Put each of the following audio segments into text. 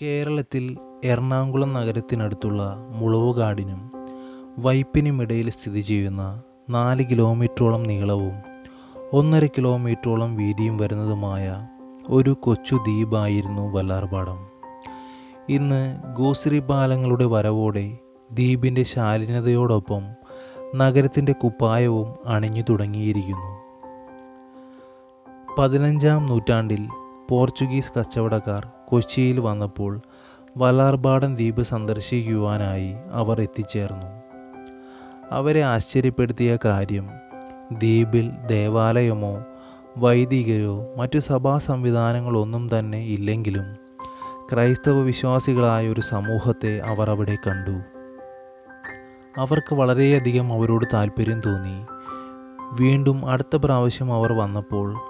കേരളത്തിൽ എറണാകുളം നഗരത്തിനടുത്തുള്ള മുളവുകാടിനും വൈപ്പിനുമിടയിൽ സ്ഥിതി ചെയ്യുന്ന നാല് കിലോമീറ്ററോളം നീളവും ഒന്നര കിലോമീറ്ററോളം വീതിയും വരുന്നതുമായ ഒരു കൊച്ചു ദ്വീപായിരുന്നു വല്ലാർപാടം. ഇന്ന് ഗോശ്രീ പാലങ്ങളുടെ വരവോടെ ദ്വീപിന്റെ ശാലീനതയോടൊപ്പം നഗരത്തിന്റെ കുപ്പായവും അണിഞ്ഞു തുടങ്ങിയിരിക്കുന്നു. പതിനഞ്ചാം നൂറ്റാണ്ടിൽ പോർച്ചുഗീസ് കച്ചവടക്കാർ കൊച്ചിയിൽ വന്നപ്പോൾ വലാർപാടൻ ദ്വീപ് സന്ദർശിക്കുവാനായി അവർ എത്തിച്ചേർന്നു. അവരെ ആശ്ചര്യപ്പെടുത്തിയ കാര്യം ദ്വീപിൽ ദേവാലയമോ വൈദികരോ മറ്റു സഭാ സംവിധാനങ്ങളൊന്നും തന്നെ ഇല്ലെങ്കിലും ക്രൈസ്തവ വിശ്വാസികളായ ഒരു സമൂഹത്തെ അവർ അവിടെ കണ്ടു. അവർക്ക് വളരെയധികം അവരോട് താല്പര്യം തോന്നി. വീണ്ടും അടുത്ത പ്രാവശ്യം അവർ വന്നപ്പോൾ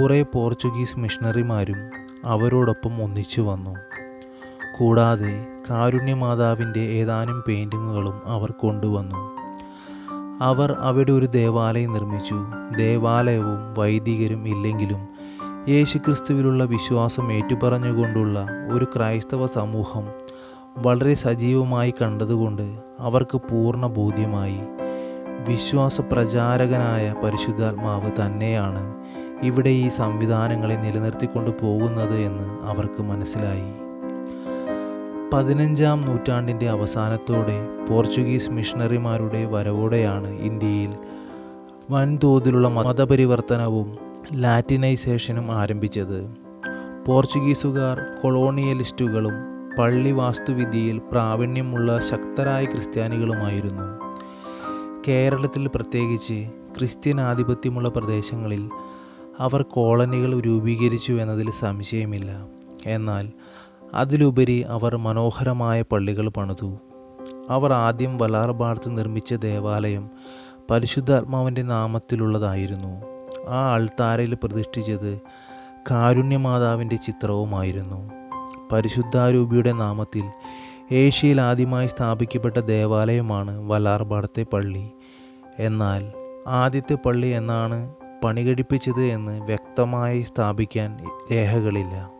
കുറേ പോർച്ചുഗീസ് മിഷണറിമാരും അവരോടൊപ്പം ഒന്നിച്ചു വന്നു. കൂടാതെ കാരുണ്യമാതാവിന്റെ ഏതാനും പെയിന്റിങ്ങുകളും അവർ കൊണ്ടുവന്നു. അവർ അവിടെ ഒരു ദേവാലയം നിർമ്മിച്ചു. ദേവാലയവും വൈദികരും ഇല്ലെങ്കിലും യേശുക്രിസ്തുവിലുള്ള വിശ്വാസം ഏറ്റുപറഞ്ഞുകൊണ്ടുള്ള ഒരു ക്രൈസ്തവ സമൂഹം വളരെ സജീവമായി കണ്ടതുകൊണ്ട് അവർക്ക് പൂർണ ബോധ്യമായി. വിശ്വാസ പ്രചാരകനായ പരിശുദ്ധാത്മാവ് തന്നെയാണ്. ഇവിടെ ഈ സംവിധാനങ്ങളെ നിലനിർത്തിക്കൊണ്ട് പോകുന്നത് എന്ന് അവർക്ക് മനസ്സിലായി. പതിനഞ്ചാം നൂറ്റാണ്ടിന്റെ അവസാനത്തോടെ പോർച്ചുഗീസ് മിഷണറിമാരുടെ വരവോടെയാണ് ഇന്ത്യയിൽ വൻതോതിലുള്ള മതപരിവർത്തനവും ലാറ്റിനൈസേഷനും ആരംഭിച്ചത്. പോർച്ചുഗീസുകാർ കൊളോണിയലിസ്റ്റുകളും പള്ളി വാസ്തുവിദ്യയിൽ പ്രാവീണ്യമുള്ള ശക്തരായ ക്രിസ്ത്യാനികളുമായിരുന്നു. കേരളത്തിൽ പ്രത്യേകിച്ച് ക്രിസ്ത്യൻ ആധിപത്യമുള്ള പ്രദേശങ്ങളിൽ അവർ കോളനികൾ രൂപീകരിച്ചു എന്നതിൽ സംശയമില്ല. എന്നാൽ അതിലുപരി അവർ മനോഹരമായ പള്ളികൾ പണിതു. അവർ ആദ്യം വലാർഭാഗത്ത് നിർമ്മിച്ച ദേവാലയം പരിശുദ്ധാത്മാവിന്റെ നാമത്തിലുള്ളതായിരുന്നു. ആ അൾത്താരയിൽ പ്രതിഷ്ഠിച്ചത് കാരുണ്യമാതാവിന്റെ ചിത്രവുമായിരുന്നു. പരിശുദ്ധാരൂപിയുടെ നാമത്തിൽ ഏഷ്യയിൽ ആദ്യമായി സ്ഥാപിക്കപ്പെട്ട ദേവാലയമാണ് വലാർഭാടത്തെ പള്ളി. എന്നാൽ ആദ്യത്തെ പള്ളി എന്നാണ് പണികഴിപ്പിച്ചത് എന്ന് വ്യക്തമായി സ്ഥാപിക്കാൻ രേഖകളില്ല.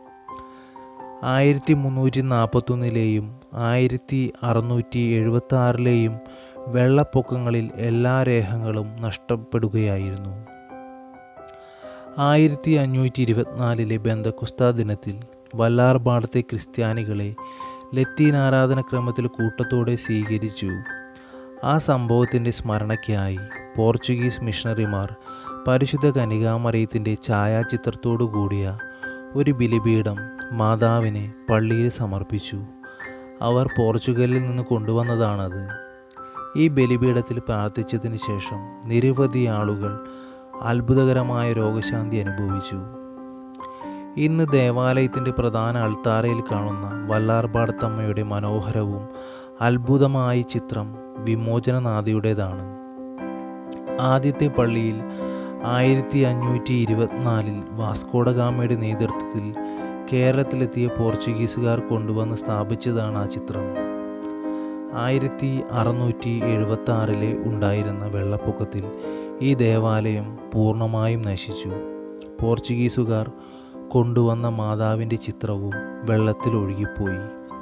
ആയിരത്തി മുന്നൂറ്റി നാൽപ്പത്തൊന്നിലെയും ആയിരത്തി അറുന്നൂറ്റി എഴുപത്തി ആറിലെയും വെള്ളപ്പൊക്കങ്ങളിൽ എല്ലാ രേഖകളും നഷ്ടപ്പെടുകയായിരുന്നു. ആയിരത്തി അഞ്ഞൂറ്റി ഇരുപത്തിനാലിലെ ബന്ധക്കുസ്ത ദിനത്തിൽ വല്ലാർപാടത്തെ ക്രിസ്ത്യാനികളെ ലത്തീൻ ആരാധനക്രമത്തിൽ കൂട്ടത്തോടെ സ്വീകരിച്ചു. ആ സംഭവത്തിന്റെ സ്മരണയ്ക്കായി പോർച്ചുഗീസ് മിഷണറിമാർ പരിശുദ്ധ കനികാമറിയത്തിന്റെ ഛായാചിത്രത്തോടു കൂടിയ ഒരു ബലിപീഠം മാതാവിനെ പള്ളിയിൽ സമർപ്പിച്ചു. അവർ പോർച്ചുഗലിൽ നിന്ന് കൊണ്ടുവന്നതാണത്. ഈ ബലിപീഠത്തിൽ പ്രാർത്ഥിച്ചതിന് ശേഷം നിരവധി ആളുകൾ അത്ഭുതകരമായ രോഗശാന്തി അനുഭവിച്ചു. ഇന്ന് ദേവാലയത്തിന്റെ പ്രധാന അൾത്താരയിൽ കാണുന്ന വല്ലാർപാടത്തമ്മയുടെ മനോഹരവും അത്ഭുതമായ ചിത്രം വിമോചനനാഥയുടേതാണ് ആദ്യത്തെ പള്ളിയിൽ ആയിരത്തി അഞ്ഞൂറ്റി ഇരുപത്തിനാലിൽ വാസ്കോഡഗാമയുടെ നേതൃത്വത്തിൽ കേരളത്തിലെത്തിയ പോർച്ചുഗീസുകാർ കൊണ്ടുവന്ന് സ്ഥാപിച്ചതാണ് ആ ചിത്രം. ആയിരത്തി അറുന്നൂറ്റി എഴുപത്തി ആറിലെ ഉണ്ടായിരുന്ന വെള്ളപ്പൊക്കത്തിൽ ഈ ദേവാലയം പൂർണമായും നശിച്ചു. പോർച്ചുഗീസുകാർ കൊണ്ടുവന്ന മാതാവിന്റെ ചിത്രവും വെള്ളത്തിൽ ഒഴുകിപ്പോയി.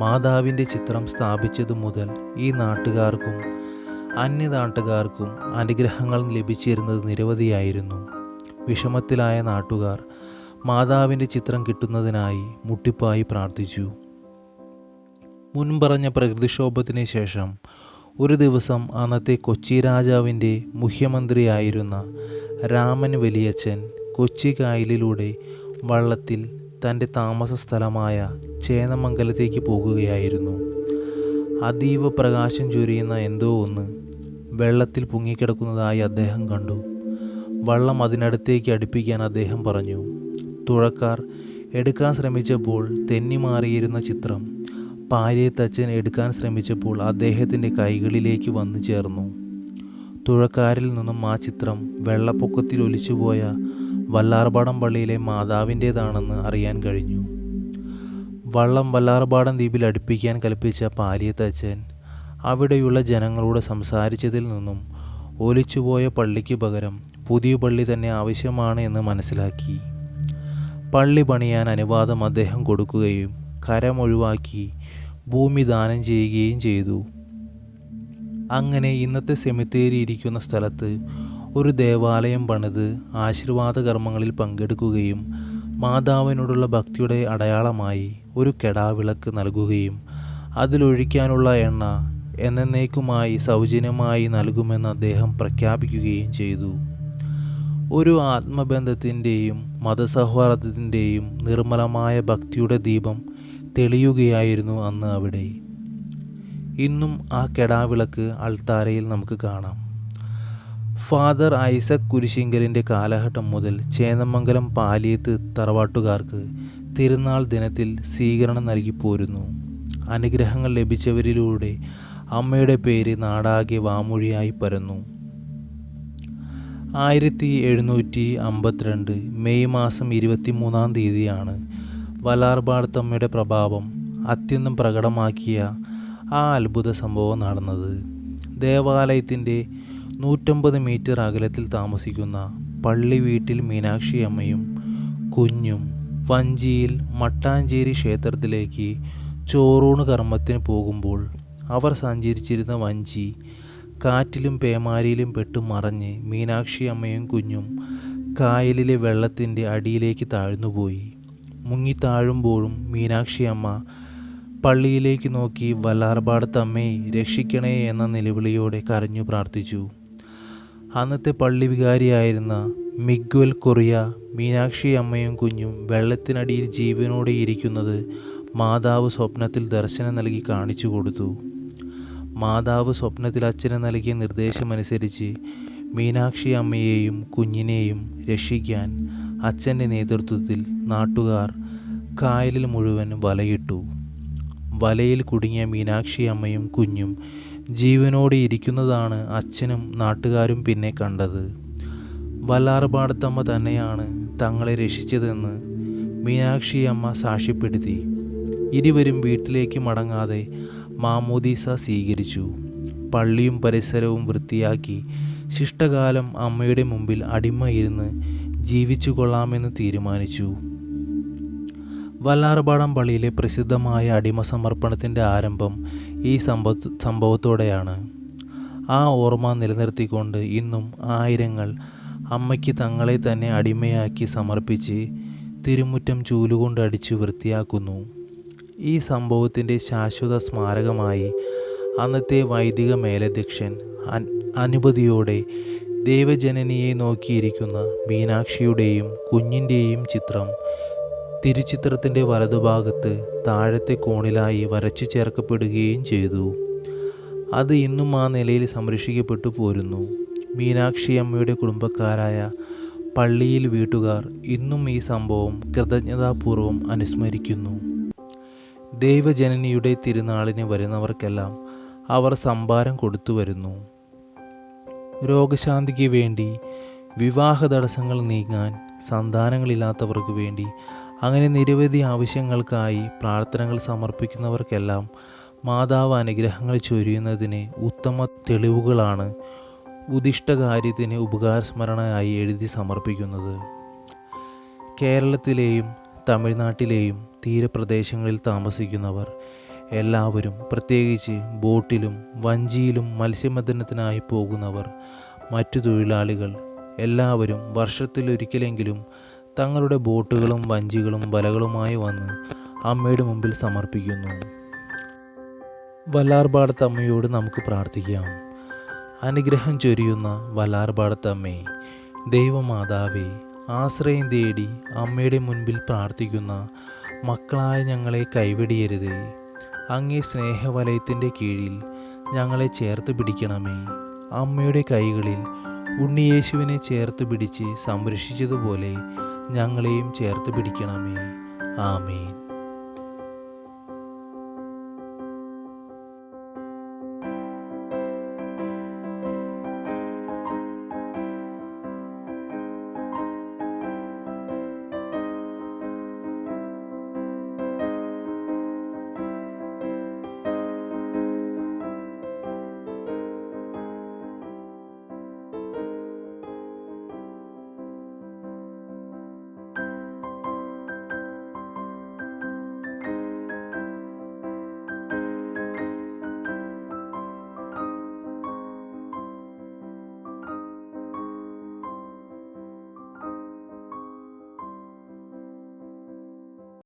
മാതാവിന്റെ ചിത്രം സ്ഥാപിച്ചതു മുതൽ ഈ നാട്ടുകാർക്കും അന്യനാട്ടുകാർക്കും അനുഗ്രഹങ്ങൾ ലഭിച്ചിരുന്നത് നിരവധിയായിരുന്നു. വിഷമത്തിലായ നാട്ടുകാർ മാതാവിന്റെ ചിത്രം കിട്ടുന്നതിനായി മുട്ടിപ്പായി പ്രാർത്ഥിച്ചു. മുൻപറഞ്ഞ പ്രകൃതിക്ഷോഭത്തിന് ശേഷം ഒരു ദിവസം അന്നത്തെ കൊച്ചി രാജാവിന്റെ മുഖ്യമന്ത്രിയായിരുന്ന രാമൻ വലിയച്ഛൻ കൊച്ചി കായലിലൂടെ വള്ളത്തിൽ തന്റെ താമസ സ്ഥലമായ ചേന്നമംഗലത്തേക്ക് പോകുകയായിരുന്നു. അതീവ പ്രകാശം ചൊരിയുന്ന എന്തോ ഒന്ന് വെള്ളത്തിൽ പൊങ്ങിക്കിടക്കുന്നതായി അദ്ദേഹം കണ്ടു. വള്ളം അതിനടുത്തേക്ക് അടുപ്പിക്കാൻ അദ്ദേഹം പറഞ്ഞു തുഴക്കാർ എടുക്കാൻ ശ്രമിച്ചപ്പോൾ തെന്നിമാറിയിരുന്ന ചിത്രം. പാര്യത്തച്ഛൻ എടുക്കാൻ ശ്രമിച്ചപ്പോൾ അദ്ദേഹത്തിന്റെ കൈകളിലേക്ക് വന്നു ചേർന്നു. തുഴക്കാരിൽ നിന്നും ആ ചിത്രം വെള്ളപ്പൊക്കത്തിൽ ഒലിച്ചുപോയ വല്ലാർപാടം പള്ളിയിലെ മാതാവിന്റേതാണെന്ന് അറിയാൻ കഴിഞ്ഞു. വള്ളം വല്ലാർപാടം ദ്വീപിൽ അടുപ്പിക്കാൻ കൽപ്പിച്ച പാലിയത്തച്ഛൻ അവിടെയുള്ള ജനങ്ങളോട് സംസാരിച്ചതിൽ നിന്നും ഒലിച്ചുപോയ പള്ളിക്ക് പകരം പുതിയ പള്ളി തന്നെ ആവശ്യമാണ് എന്ന് മനസ്സിലാക്കി. പള്ളി പണിയാൻ അനുവാദം അദ്ദേഹം കൊടുക്കുകയും കരമൊഴിവാക്കി ഭൂമി ദാനം ചെയ്യുകയും ചെയ്തു. അങ്ങനെ ഇന്നത്തെ സെമിത്തേരി ഇരിക്കുന്ന സ്ഥലത്ത് ഒരു ദേവാലയം പണിത് ആശീർവാദ കർമ്മങ്ങളിൽ പങ്കെടുക്കുകയും മാതാവിനോടുള്ള ഭക്തിയുടെ അടയാളമായി ഒരു കെടാവിളക്ക് നൽകുകയും അതിലൊഴിക്കാനുള്ള എണ്ണ എന്നേക്കുമായി സൗജന്യമായി നൽകുമെന്ന് അദ്ദേഹം പ്രഖ്യാപിക്കുകയും ചെയ്തു. ഒരു ആത്മബന്ധത്തിന്റെയും മതസൗഹാർദ്ദത്തിന്റെയും നിർമ്മലമായ ഭക്തിയുടെ ദീപം തെളിയുകയായിരുന്നു അന്ന് അവിടെ. ഇന്നും ആ കെടാവിളക്ക് അൾത്താരയിൽ നമുക്ക് കാണാം. ഫാദർ ഐസക് കുരിശിങ്കലിന്റെ കാലഘട്ടം മുതൽ ചേന്നമംഗലം പാലിയത്ത് തറവാട്ടുകാർക്ക് തിരുനാൾ ദിനത്തിൽ സ്വീകരണം നൽകി പോരുന്നു. അനുഗ്രഹങ്ങൾ ലഭിച്ചവരിലൂടെ അമ്മയുടെ പേര് നാടാകെ വാമൊഴിയായി പരന്നു. ആയിരത്തി എഴുന്നൂറ്റി അമ്പത്തിരണ്ട് മെയ് മാസം ഇരുപത്തി മൂന്നാം തീയതിയാണ് വലാർബാടത്തമ്മയുടെ പ്രഭാവം അത്യന്തം പ്രകടമാക്കിയ ആ അത്ഭുത സംഭവം നടന്നത്. ദേവാലയത്തിന്റെ നൂറ്റമ്പത് മീറ്റർ അകലത്തിൽ താമസിക്കുന്ന പള്ളി വീട്ടിൽ മീനാക്ഷി അമ്മയും കുഞ്ഞും വഞ്ചിയിൽ മട്ടാഞ്ചേരി ക്ഷേത്രത്തിലേക്ക് ചോറൂണ് കർമ്മത്തിന് പോകുമ്പോൾ അവർ സഞ്ചരിച്ചിരുന്ന വഞ്ചി കാറ്റിലും പേമാരിയിലും പെട്ട് മറഞ്ഞ് മീനാക്ഷി അമ്മയും കുഞ്ഞും കായലിലെ വെള്ളത്തിന്റെ അടിയിലേക്ക് താഴ്ന്നുപോയി. മുങ്ങി താഴുമ്പോഴും മീനാക്ഷി അമ്മ പള്ളിയിലേക്ക് നോക്കി വല്ലാർപാടത്തമ്മേ രക്ഷിക്കണേ എന്ന നിലവിളിയോടെ കരഞ്ഞു പ്രാർത്ഥിച്ചു. അന്നത്തെ പള്ളി വികാരിയായിരുന്ന മിഗ്വൽ കൊറിയ മീനാക്ഷി അമ്മയും കുഞ്ഞും വെള്ളത്തിനടിയിൽ ജീവനോടെ ഇരിക്കുന്നത് മാതാവ് സ്വപ്നത്തിൽ ദർശനം നൽകി കാണിച്ചു കൊടുത്തു. മാതാവ് സ്വപ്നത്തിൽ അച്ഛന് നൽകിയ നിർദ്ദേശമനുസരിച്ച് മീനാക്ഷി അമ്മയെയും കുഞ്ഞിനെയും രക്ഷിക്കാൻ അച്ഛന്റെ നേതൃത്വത്തിൽ നാട്ടുകാർ കായലിൽ മുഴുവൻ വലയിട്ടു. വലയിൽ കുടുങ്ങിയ മീനാക്ഷി അമ്മയും കുഞ്ഞും ജീവനോടെ ഇരിക്കുന്നതാണ് അച്ഛനും നാട്ടുകാരും പിന്നെ കണ്ടത്. വല്ലാറുപാടത്തമ്മ തന്നെയാണ് തങ്ങളെ രക്ഷിച്ചതെന്ന് മീനാക്ഷി അമ്മ സാക്ഷ്യപ്പെടുത്തി. ഇരുവരും വീട്ടിലേക്ക് മടങ്ങാതെ മാമോദീസ സ്വീകരിച്ചു. പള്ളിയും പരിസരവും വൃത്തിയാക്കി ശിഷ്ടകാലം അമ്മയുടെ മുമ്പിൽ അടിമയിരുന്ന് ജീവിച്ചു കൊള്ളാമെന്ന് തീരുമാനിച്ചു. വല്ലാർപാടം പള്ളിയിലെ പ്രസിദ്ധമായ അടിമ സമർപ്പണത്തിന്റെ ആരംഭം ഈ സംഭവ സംഭവത്തോടെയാണ്. ആ ഓർമ്മ നിലനിർത്തിക്കൊണ്ട് ഇന്നും ആയിരങ്ങൾ അമ്മയ്ക്ക് തങ്ങളെ തന്നെ അടിമയാക്കി സമർപ്പിച്ച് തിരുമുറ്റം ചൂലുകൊണ്ട് അടിച്ചു വൃത്തിയാക്കുന്നു. ഈ സംഭവത്തിന്റെ ശാശ്വത സ്മാരകമായി അന്നത്തെ വൈദിക മേലധ്യക്ഷൻ അനുമതിയോടെ ദേവജനനിയെ നോക്കിയിരിക്കുന്ന മീനാക്ഷിയുടെയും കുഞ്ഞിന്റെയും ചിത്രം തിരുചിത്രത്തിന്റെ വലതുഭാഗത്ത് താഴത്തെ കോണിലായി വരച്ചു ചേർക്കപ്പെടുകയും ചെയ്തു. അത് ഇന്നും ആ നിലയിൽ സംരക്ഷിക്കപ്പെട്ടു പോരുന്നു. മീനാക്ഷി അമ്മയുടെ കുടുംബക്കാരായ പള്ളിയിൽ വീട്ടുകാർ ഇന്നും ഈ സംഭവം കൃതജ്ഞതാപൂർവം അനുസ്മരിക്കുന്നു. ദൈവജനനിയുടെ തിരുനാളിന് വരുന്നവർക്കെല്ലാം അവർ സംഭാരം കൊടുത്തു വരുന്നു. രോഗശാന്തിക്ക് വേണ്ടി വിവാഹ തടസ്സങ്ങൾ നീങ്ങാൻ സന്താനങ്ങളില്ലാത്തവർക്ക് വേണ്ടി അങ്ങനെ നിരവധി ആവശ്യങ്ങൾക്കായി പ്രാർത്ഥനകൾ സമർപ്പിക്കുന്നവർക്കെല്ലാം മാതാവ് അനുഗ്രഹങ്ങൾ ചൊരിയുന്നതിന് ഉത്തമ തെളിവുകളാണ് ഉദിഷ്ടകാര്യത്തിന് ഉപകാരസ്മരണയായി എഴുതി സമർപ്പിക്കുന്നത്. കേരളത്തിലെയും തമിഴ്നാട്ടിലെയും തീരപ്രദേശങ്ങളിൽ താമസിക്കുന്നവർ എല്ലാവരും പ്രത്യേകിച്ച് ബോട്ടിലും വഞ്ചിയിലും മത്സ്യബന്ധനത്തിനായി പോകുന്നവർ മറ്റു തൊഴിലാളികൾ എല്ലാവരും വർഷത്തിലൊരിക്കലെങ്കിലും തങ്ങളുടെ ബോട്ടുകളും വഞ്ചികളും വലകളുമായി വന്ന് അമ്മയുടെ മുമ്പിൽ സമർപ്പിക്കുന്നു. വല്ലാർപാടത്ത് അമ്മയോട് നമുക്ക് പ്രാർത്ഥിക്കാം. അനുഗ്രഹം ചൊരിയുന്ന വല്ലാർപാടത്തമ്മേ ദൈവമാതാവേ ആശ്രയം തേടി അമ്മയുടെ മുൻപിൽ പ്രാർത്ഥിക്കുന്ന മക്കളായ ഞങ്ങളെ കൈവെടിയരുതേ. അങ്ങേ സ്നേഹവലയത്തിന്റെ കീഴിൽ ഞങ്ങളെ ചേർത്ത് പിടിക്കണമേ. അമ്മയുടെ കൈകളിൽ ഉണ്ണിയേശുവിനെ ചേർത്ത് പിടിച്ച് സംരക്ഷിച്ചതുപോലെ ഞങ്ങളെയും ചേർത്ത് പിടിക്കണമേ. ആമേൻ.